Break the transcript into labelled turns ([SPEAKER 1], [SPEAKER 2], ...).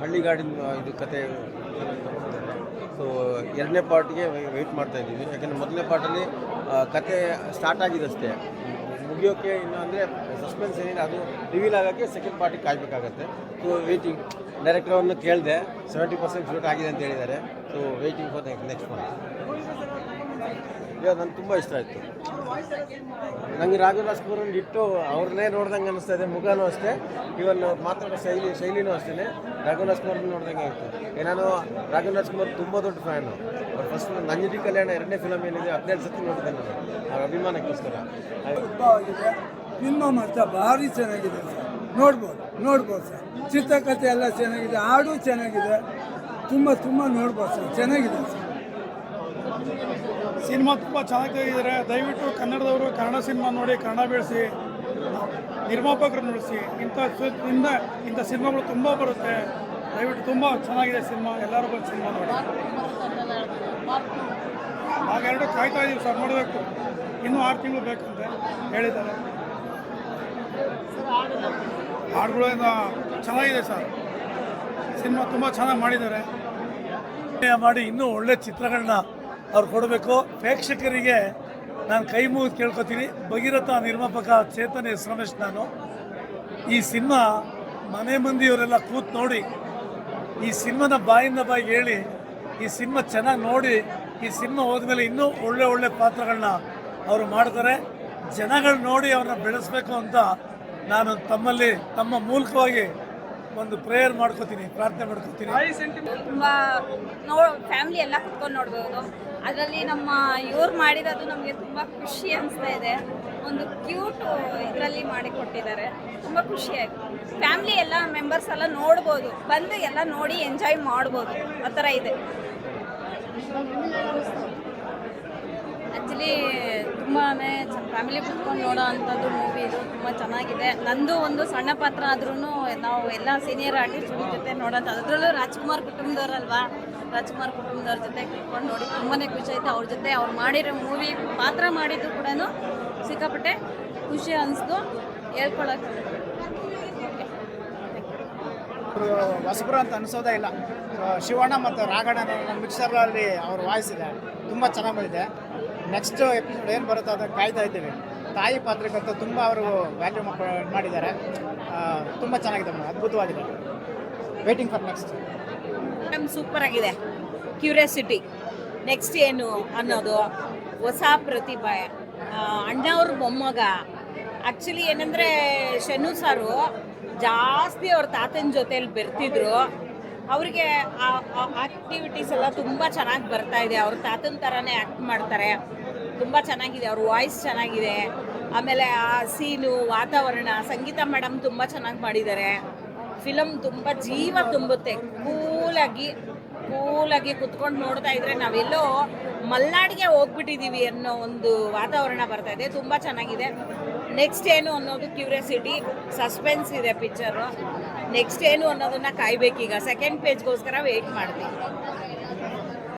[SPEAKER 1] ಹಳ್ಳಿಗಾಡಿನ ಇದು ಕತೆ ಸೊ ಎರಡನೇ ಪಾರ್ಟ್ಗೆ ವೆಯ್ಟ್ ಮಾಡ್ತಾ ಇದ್ದೀವಿ. ಯಾಕೆಂದರೆ ಮೊದಲನೇ ಪಾರ್ಟಲ್ಲಿ ಕತೆ ಸ್ಟಾರ್ಟ್ ಆಗಿದೆ ಅಷ್ಟೇ ಮುಗಿಯೋಕ್ಕೆ ಇನ್ನು ಅಂದರೆ ಸಸ್ಪೆನ್ಸ್ ಏನಿದೆ ಅದು ರಿವೀಲ್ ಆಗೋಕ್ಕೆ ಸೆಕೆಂಡ್ ಪಾರ್ಟಿಗೆ ಕಾಯಬೇಕಾಗತ್ತೆ. ಸೊ ವೇಟಿಂಗ್ ಡೈರೆಕ್ಟ್ರವನ್ನು ಕೇಳಿದೆ ಸೆವೆಂಟಿ ಪರ್ಸೆಂಟ್ ಶೂಟ್ ಆಗಿದೆ ಅಂತ ಹೇಳಿದ್ದಾರೆ. So waiting for next month ಈಗ ನನಗೆ ತುಂಬ ಇಷ್ಟ ಆಯಿತು. ನನಗೆ ರಾಘವ ರಾಜ್ಕುಮಾರ್ ಇಟ್ಟು ಅವ್ರನ್ನೇ ನೋಡ್ದಂಗೆ ಅನಿಸ್ತಾ ಇದೆ, ಮುಖನೂ ಅಷ್ಟೇ. ಇವನ್ ಮಾತಾಡೋ ಶೈಲಿ ಶೈಲಿನೂ ಅಷ್ಟೇ ರಾಘವ ಕುಮಾರ್ ನೋಡ್ದಂಗೆ ಆಯಿತು. ನಾನು ರಾಘವ ಕುಮಾರ್ ತುಂಬ ದೊಡ್ಡ ಫ್ಯಾನು ಅವ್ರು ಫಸ್ಟ್ ನಂಜಿನಿ ಕಲ್ಯಾಣ ಎರಡನೇ ಫಿಲಮ್ ಏನಿದೆ, ಹದಿನೈದು ಸತಿ ನೋಡಿದೆ ನಾನು. ಅವ್ರ ಅಭಿಮಾನಕ್ಕೋಸ್ಕರ.
[SPEAKER 2] ಫಿಲ್ಮ ಮಾತ್ರ ಭಾರಿ ಚೆನ್ನಾಗಿದೆ ನೋಡ್ಬೋದು ನೋಡ್ಬೋದು ಸರ್. ಚಿತ್ರಕಥೆ ಎಲ್ಲ ಚೆನ್ನಾಗಿದೆ, ಹಾಡು ಚೆನ್ನಾಗಿದೆ. ತುಂಬ ತುಂಬ ನೋಡ್ಬೋದು ಸರ್. ಚೆನ್ನಾಗಿದೆ ಸರ್.
[SPEAKER 3] ಸಿನಿಮಾ ತುಂಬ ಚೆನ್ನಾಗಿ ತೆಗೆದಿದ್ದಾರೆ ದಯವಿಟ್ಟು ಕನ್ನಡದವರು ಕನ್ನಡ ಸಿನಿಮಾ ನೋಡಿ ಕನ್ನಡ ಬೆಳೆಸಿ ನಿರ್ಮಾಪಕರು ನಡೆಸಿ. ಇಂಥ ಇಂದ ಇಂಥ ಸಿನಿಮಾಗಳು ತುಂಬ ಬರುತ್ತೆ. ದಯವಿಟ್ಟು ತುಂಬ ಚೆನ್ನಾಗಿದೆ ಸಿನಿಮಾ, ಎಲ್ಲರೂ ಬಂದು ಸಿನಿಮಾ ನೋಡಿ. ನಾವೆರಡು ಕಾಯ್ತಾ ಇದ್ದೀವಿ ಸರ್, ನೋಡಬೇಕು. ಇನ್ನೂ ಆರು ತಿಂಗಳು ಬೇಕಂತೆ ಹೇಳಿದ್ದಾರೆ. ಹಾಡುಗಳು ಚೆನ್ನಾಗಿದೆ ಸರ್. ಸಿನಿಮಾ ತುಂಬ ಚೆನ್ನಾಗಿ ಮಾಡಿದ್ದಾರೆ.
[SPEAKER 4] ಮಾಡಿ ಇನ್ನೂ ಒಳ್ಳೆ ಚಿತ್ರಗಳನ್ನ ಅವ್ರು ಕೊಡಬೇಕು. ಪ್ರೇಕ್ಷಕರಿಗೆ ನಾನು ಕೈ ಮುಗಿದು ಕೇಳ್ಕೊತೀನಿ. ಭಗೀರಥ ನಿರ್ಮಾಪಕ ಚೇತನ್ ಎಸ್ ನಾನು. ಈ ಸಿನಿಮಾ ಮನೆ ಮಂದಿಯವರೆಲ್ಲ ಕೂತು ನೋಡಿ, ಈ ಸಿನಿಮಾನ ಬಾಯಿಂದ ಬಾಯಿ ಹೇಳಿ, ಈ ಸಿನಿಮಾ ಚೆನ್ನಾಗಿ ನೋಡಿ, ಈ ಸಿನಿಮಾ ಹೋದ್ಮೇಲೆ ಇನ್ನೂ ಒಳ್ಳೆ ಒಳ್ಳೆ ಪಾತ್ರಗಳನ್ನ ಅವರು ಮಾಡ್ತಾರೆ. ಜನಗಳು ನೋಡಿ ಅವ್ರನ್ನ ಬೆಳೆಸ್ಬೇಕು ಅಂತ ನಾನು ತಮ್ಮಲ್ಲಿ, ತಮ್ಮ ಮೂಲಕವಾಗಿ ಒಂದು ಪ್ರೇಯರ್ ಮಾಡ್ಕೋತೀನಿ, ಪ್ರಾರ್ಥನೆ ಮಾಡ್ಕೋತೀನಿ.
[SPEAKER 5] ತುಂಬ ಫ್ಯಾಮಿಲಿ ಎಲ್ಲ ಕುತ್ಕೊಂಡು ನೋಡ್ಬೋದು. ಅದರಲ್ಲಿ ನಮ್ಮ ಇವ್ರು ಮಾಡಿರೋದು ನಮಗೆ ತುಂಬ ಖುಷಿ ಅನಿಸ್ತಾ ಇದೆ. ಒಂದು ಕ್ಯೂಟ್ ಇದರಲ್ಲಿ ಮಾಡಿ ಕೊಟ್ಟಿದ್ದಾರೆ. ತುಂಬ ಖುಷಿ ಆಯಿತು. ಫ್ಯಾಮಿಲಿ ಎಲ್ಲ ಮೆಂಬರ್ಸ್ ಎಲ್ಲ ನೋಡ್ಬೋದು. ಬಂದು ಎಲ್ಲ ನೋಡಿ ಎಂಜಾಯ್ ಮಾಡ್ಬೋದು. ಆ ಇದೆ. ಆ್ಯಕ್ಚುಲಿ ಫ್ಯಾಮಿಲಿ ಕುತ್ಕೊಂಡು ನೋಡೋ ಅಂಥದ್ದು ಮೂವಿ ಇದು, ತುಂಬ ಚೆನ್ನಾಗಿದೆ. ನಂದು ಒಂದು ಸಣ್ಣ ಪಾತ್ರ ಆದ್ರೂ ನಾವು ಎಲ್ಲ ಸೀನಿಯರ್ ಆರ್ಟಿಸ್ಟ್ ಜೊತೆ ನೋಡೋದು. ಅದರಲ್ಲೂ ರಾಜ್ಕುಮಾರ್ ಕುಟುಂಬದವರಲ್ವಾ? ರಾಜ್ಕುಮಾರ್ ಕುಟುಂಬದವ್ರ ಜೊತೆ ಕುತ್ಕೊಂಡು ನೋಡಿ ತುಂಬಾ ಖುಷಿ ಆಯಿತು. ಅವ್ರ ಜೊತೆ ಅವ್ರು ಮಾಡಿರೋ ಮೂವಿ ಪಾತ್ರ ಮಾಡಿದ್ದು ಕೂಡ ಸಿಕ್ಕಾಪಟ್ಟೆ ಖುಷಿ ಅನಿಸ್ತು. ಹೇಳ್ಕೊಳಕ್ಕೆ
[SPEAKER 6] ಹೊಸಬ್ರು ಅಂತ ಅನಿಸೋದೇ ಇಲ್ಲ. ಶಿವಣ್ಣ ಮತ್ತು ರಾಘಣ್ಣ ಮಿಕ್ಸರಲ್ಲಿ ಅವ್ರ ವಾಯ್ಸ್ ಇದೆ ತುಂಬ ಚೆನ್ನಾಗಿದೆ ನೆಕ್ಸ್ಟ್ ಎಪಿಸೋಡ್ ಏನು ಬರುತ್ತೋ ಅದನ್ನು ಕಾಯ್ತಾ ಇದ್ದೀವಿ. ತಾಯಿ ಪಾತ್ರಕ್ಕಂತೂ ತುಂಬ ಅವರು ವ್ಯಾಲ್ಯೂ ಮಾಡಿದ್ದಾರೆ. ತುಂಬ ಚೆನ್ನಾಗಿದೆ ಅದ್ಭುತವಾಗಿದೆ. Waiting for next
[SPEAKER 7] madam super ಆಗಿದೆ. ಕ್ಯೂರಿಯಾಸಿಟಿ ನೆಕ್ಸ್ಟ್ ಏನು ಅನ್ನೋದು? ಹೊಸ ಪ್ರತಿಭೆ. ಅಣ್ಣವ್ರ ಮೊಮ್ಮಗ. ಆ್ಯಕ್ಚುಲಿ ಏನಂದರೆ ಶನು ಸಾರು ಜಾಸ್ತಿ ಅವ್ರ ತಾತನ ಜೊತೆಯಲ್ಲಿ ಬೆರ್ತಿದ್ರು. ಅವರಿಗೆ ಆ ಆಕ್ಟಿವಿಟೀಸ್ ಎಲ್ಲ ತುಂಬ ಚೆನ್ನಾಗಿ ಬರ್ತಾ ಇದೆ. ಅವ್ರ ತಾತನ ಥರನೇ ಆ್ಯಕ್ಟ್ ಮಾಡ್ತಾರೆ. ತುಂಬ ಚೆನ್ನಾಗಿದೆ, ಅವ್ರ ವಾಯ್ಸ್ ಚೆನ್ನಾಗಿದೆ. ಆಮೇಲೆ ಆ ಸೀನು ವಾತಾವರಣ, ಸಂಗೀತ ಮೇಡಮ್ ತುಂಬ ಚೆನ್ನಾಗಿ ಮಾಡಿದ್ದಾರೆ ಫಿಲಮ್ ತುಂಬ ಜೀವ ತುಂಬುತ್ತೆ. ಕೂಲಾಗಿ ಕೂಲಾಗಿ ಕುತ್ಕೊಂಡು ನೋಡ್ತಾ ಇದ್ರೆ ನಾವೆಲ್ಲೋ ಮಲ್ನಾಡಿಗೆ ಹೋಗ್ಬಿಟ್ಟಿದ್ದೀವಿ ಅನ್ನೋ ಒಂದು ವಾತಾವರಣ ಬರ್ತಾ ಇದೆ. ತುಂಬ ಚೆನ್ನಾಗಿದೆ. ನೆಕ್ಸ್ಟ್ ಏನು ಅನ್ನೋದು ಕ್ಯೂರಿಯಾಸಿಟಿ ಸಸ್ಪೆನ್ಸ್ ಇದೆ ಪಿಕ್ಚರು ನೆಕ್ಸ್ಟ್ ಏನು ಅನ್ನೋದನ್ನ ಕಾಯ್ಬೇಕೀಗ. ಸೆಕೆಂಡ್ ಪೇಜ್ಗೋಸ್ಕರ ವೆಯ್ಟ್ ಮಾಡ್ತೀವಿ.